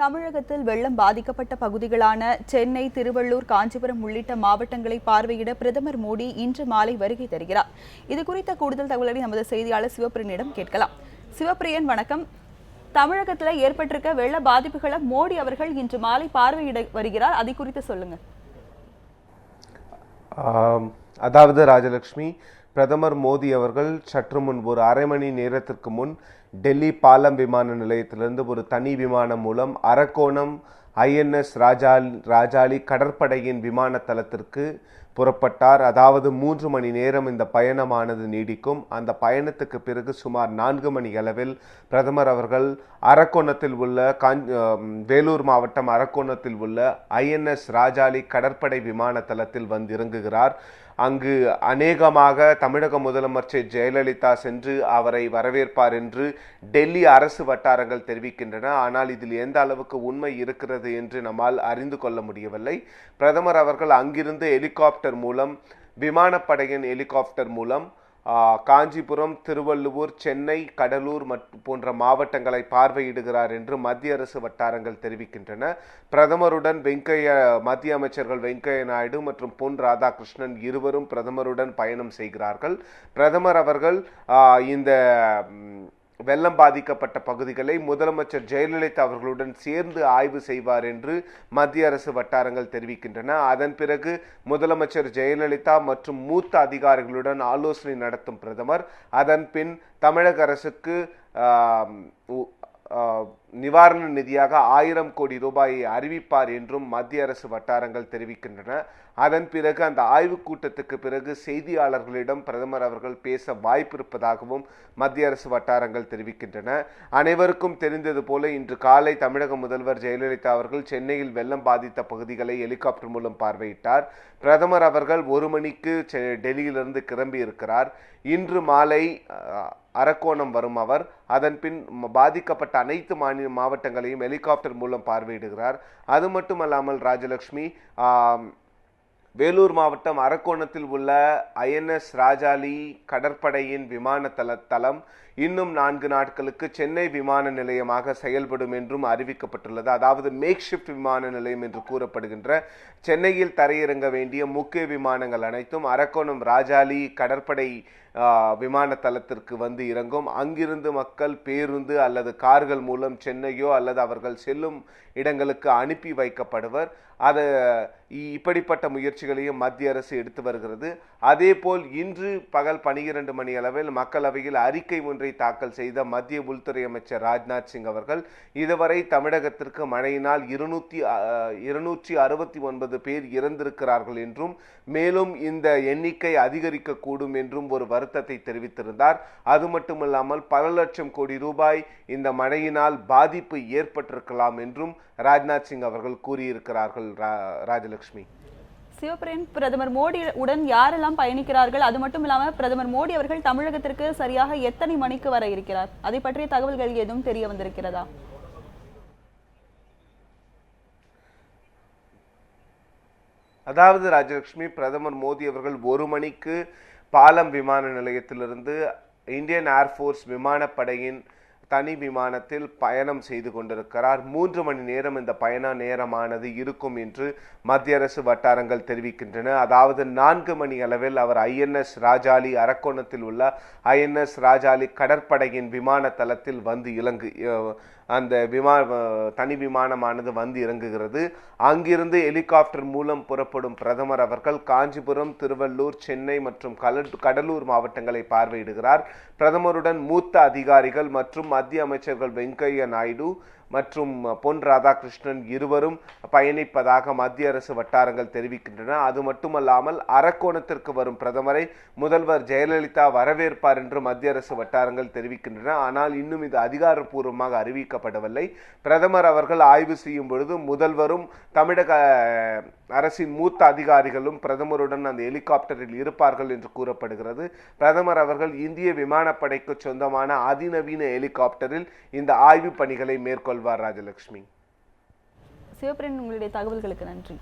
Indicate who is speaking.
Speaker 1: தமிழகத்தில் வெள்ளம் பாதிக்கப்பட்ட பகுதிகளான சென்னை திருவள்ளூர் காஞ்சிபுரம் உள்ளிட்ட மாவட்டங்களை பார்வையிட பிரதமர் மோடி இன்று மாலை வருகை தருகிறார். இது குறித்த கூடுதல் தகவல்களை நமது செய்தியாளர் சிவபிரியனிடம் கேட்கலாம். சிவபிரியன் வணக்கம். தமிழகத்தில் ஏற்பட்டிருக்க வெள்ள பாதிப்புகளை மோடி அவர்கள் இன்று மாலை பார்வையிட வருகிறார். அதை குறித்து சொல்லுங்க.
Speaker 2: அதாவது ராஜலட்சுமி பிரதமர் மோடி அவர்கள் சற்று முன் ஒரு அரை மணி நேரத்திற்கு முன் டெல்லி பாலம் விமான நிலையத்திலிருந்து ஒரு தனி விமானம் மூலம் அரக்கோணம் ஐஎன்எஸ் ராஜா ராஜாளி கடற்படையின் விமான தளத்திற்கு புறப்பட்டார். அதாவது மூன்று மணி நேரம் இந்த பயணமானது நீடிக்கும். அந்த பயணத்துக்கு பிறகு சுமார் நான்கு மணி அளவில் பிரதமர் அவர்கள் அரக்கோணத்தில் உள்ள காஞ் வேலூர் மாவட்டம் அரக்கோணத்தில் உள்ள ஐஎன்எஸ் ராஜாளி கடற்படை விமான தளத்தில் வந்து இறங்குகிறார். அங்கு அநேகமாக தமிழக முதலமைச்சர் ஜெயலலிதா சென்று அவரை வரவேற்பார் என்று டெல்லி அரசு வட்டாரங்கள் தெரிவிக்கின்றன. ஆனால் இதில் எந்த அளவுக்கு உண்மை இருக்கிறது என்று நம்மால் அறிந்து கொள்ள முடியவில்லை. பிரதமர் அவர்கள் அங்கிருந்து ஹெலிகாப்டர் மூலம் விமானப்படையின் ஹெலிகாப்டர் மூலம் காஞ்சிபுரம் திருவள்ளுவர் சென்னை கடலூர் போன்ற மாவட்டங்களை பார்வையிடுகிறார் என்று மத்திய அரசு வட்டாரங்கள் தெரிவிக்கின்றன. பிரதமருடன் வெங்கைய மத்திய அமைச்சர்கள் வெங்கையா நாயுடு மற்றும் பொன் ராதாகிருஷ்ணன் இருவரும் பிரதமருடன் பயணம் செய்கிறார்கள். பிரதமர் அவர்கள் இந்த வெள்ளம் பாதிக்கப்பட்ட பகுதிகளை முதலமைச்சர் ஜெயலலிதா அவர்களுடன் சேர்ந்து ஆய்வு செய்வார் என்று மத்திய அரசு வட்டாரங்கள் தெரிவிக்கின்றன. அதன் பிறகு முதலமைச்சர் ஜெயலலிதா மற்றும் மூத்த அதிகாரிகளுடன் ஆலோசனை நடத்தும் பிரதமர். அதன் பின் தமிழக அரசுக்கு நிவாரண நிதியாக ஆயிரம் கோடி ரூபாயை அறிவிப்பார் என்றும் மத்திய அரசு வட்டாரங்கள் தெரிவிக்கின்றன. அதன் பிறகு அந்த ஆய்வுக் கூட்டத்துக்கு பிறகு செய்தியாளர்களிடம் பிரதமர் அவர்கள் பேச வாய்ப்பு இருப்பதாகவும் மத்திய அரசு வட்டாரங்கள் தெரிவிக்கின்றன. அனைவருக்கும் தெரிந்தது போல இன்று காலை தமிழக முதல்வர் ஜெயலலிதா அவர்கள் சென்னையில் வெள்ளம் பாதித்த பகுதிகளை ஹெலிகாப்டர் மூலம் பார்வையிட்டார். பிரதமர் அவர்கள் ஒரு மணிக்கு செ- டெல்லியிலிருந்து கிளம்பி இருக்கிறார் இன்று மாலை அரக்கோணம் வரும் அவர். அதன் பின் பாதிக்கப்பட்ட அனைத்து மாநில மாவட்டங்களையும் ஹெலிகாப்டர் மூலம் பார்வையிடுகிறார். அது மட்டுமல்லாமல் ராஜலக்ஷ்மி வேலூர் மாவட்டம் அரக்கோணத்தில் உள்ள ஐஎன்எஸ் ராஜாளி கடற்படையின் விமான தள தளம் இன்னும் நான்கு நாட்களுக்கு சென்னை விமான நிலையமாக செயல்படும் என்றும் அறிவிக்கப்பட்டுள்ளது. அதாவது மேக்ஷிப்ட் விமான நிலையம் என்று கூறப்படுகின்ற சென்னையில் தரையிறங்க வேண்டிய முக்கிய விமானங்கள் அனைத்தும் அரக்கோணம் ராஜாளி கடற்படை விமான தளத்திற்கு வந்து இறங்கும். அங்கிருந்து மக்கள் பேருந்து அல்லது கார்கள் மூலம் சென்னையோ அல்லது அவர்கள் செல்லும் இடங்களுக்கு அனுப்பி வைக்கப்படுவர். அது இப்படிப்பட்ட முயற்சிகளையும் மத்திய அரசு எடுத்து வருகிறது. அதேபோல் இன்று பகல் பனிரெண்டு மணி அளவில் மக்களவையில் அறிக்கை ஒன்றை தாக்கல் செய்த மத்திய உள்துறை அமைச்சர் ராஜ்நாத் சிங் அவர்கள் இதுவரை தமிழகத்திற்கு மழையினால் இருநூத்தி இருநூற்றி அறுபத்தி ஒன்பது பேர் இறந்திருக்கிறார்கள் என்றும் மேலும் இந்த எண்ணிக்கை அதிகரிக்கக்கூடும் என்றும் ஒரு வருத்தத்தை தெரிவித்திருந்தார். அது மட்டுமல்லாமல் பல லட்சம் கோடி ரூபாய் இந்த மழையினால் பாதிப்பு ஏற்பட்டிருக்கலாம் என்றும் ராஜ்நாத் சிங் அவர்கள் கூறியிருக்கிறார்கள் ரா- ராஜலட்சுமி.
Speaker 1: சிவபிரேன் பிரதமர் மோடி உடன் யாரெல்லாம் பயணிக்கிறார்கள்? அது மட்டும் இல்லாமல் பிரதமர் மோடி அவர்கள் தமிழகத்திற்கு சரியாக எத்தனை மணிக்கு வர இருக்கிறார்? அதை பற்றிய தகவல்கள் எதுவும் தெரிய வந்திருக்கிறதா?
Speaker 2: அதாவது ராஜலட்சுமி பிரதமர் மோடி அவர்கள் ஒரு மணிக்கு பாலம் விமான நிலையத்திலிருந்து இந்தியன் ஏர்ஃபோர்ஸ் விமானப்படையின் தனி விமானத்தில் பயணம் செய்து கொண்டிருக்கிறார். மூன்று மணி நேரம் இந்த பயண நேரமானது இருக்கும் என்று மத்திய அரசு வட்டாரங்கள் தெரிவிக்கின்றன. அதாவது நான்கு மணி அளவில் அவர் ஐஎன்எஸ் ராஜாலி அரக்கோணத்தில் உள்ள ஐஎன்எஸ் ராஜாலி கடற்படையின் விமான தளத்தில் வந்து இலங்கு அந்த விமான தனி விமானமானது வந்து இறங்குகிறது. அங்கிருந்து ஹெலிகாப்டர் மூலம் புறப்படும் பிரதமர் அவர்கள் காஞ்சிபுரம் திருவள்ளூர் சென்னை மற்றும் கடலூர் மாவட்டங்களை பார்வையிடுகிறார். பிரதமருடன் மூத்த அதிகாரிகள் மற்றும் மத்திய அமைச்சர்கள் வெங்கையா நாயுடு மற்றும் பொன் ராதாகிருஷ்ணன் இருவரும் பயணிப்பதாக மத்திய அரசு வட்டாரங்கள் தெரிவிக்கின்றன. அது மட்டுமல்லாமல் அரக்கோணத்திற்கு வரும் பிரதமரை முதல்வர் ஜெயலலிதா வரவேற்பார் என்று மத்திய அரசு வட்டாரங்கள் தெரிவிக்கின்றன. ஆனால் இன்னும் இது அதிகாரப்பூர்வமாக அறிவிக்கப்படவில்லை. பிரதமர் அவர்கள் ஆய்வு செய்யும் பொழுது முதல்வரும் தமிழக அரசின் மூத்த அதிகாரிகளும் பிரதமருடன் அந்த ஹெலிகாப்டரில் இருப்பார்கள் என்று கூறப்படுகிறது. பிரதமர் அவர்கள் இந்திய விமானப்படைக்கு சொந்தமான அதிநவீன ஹெலிகாப்டரில் இந்த ஆய்வு பணிகளை மேற்கொள்வார் ராஜலட்சுமி
Speaker 1: சிவபிரன் உங்களுடைய தகவல்களுக்கு நன்றி.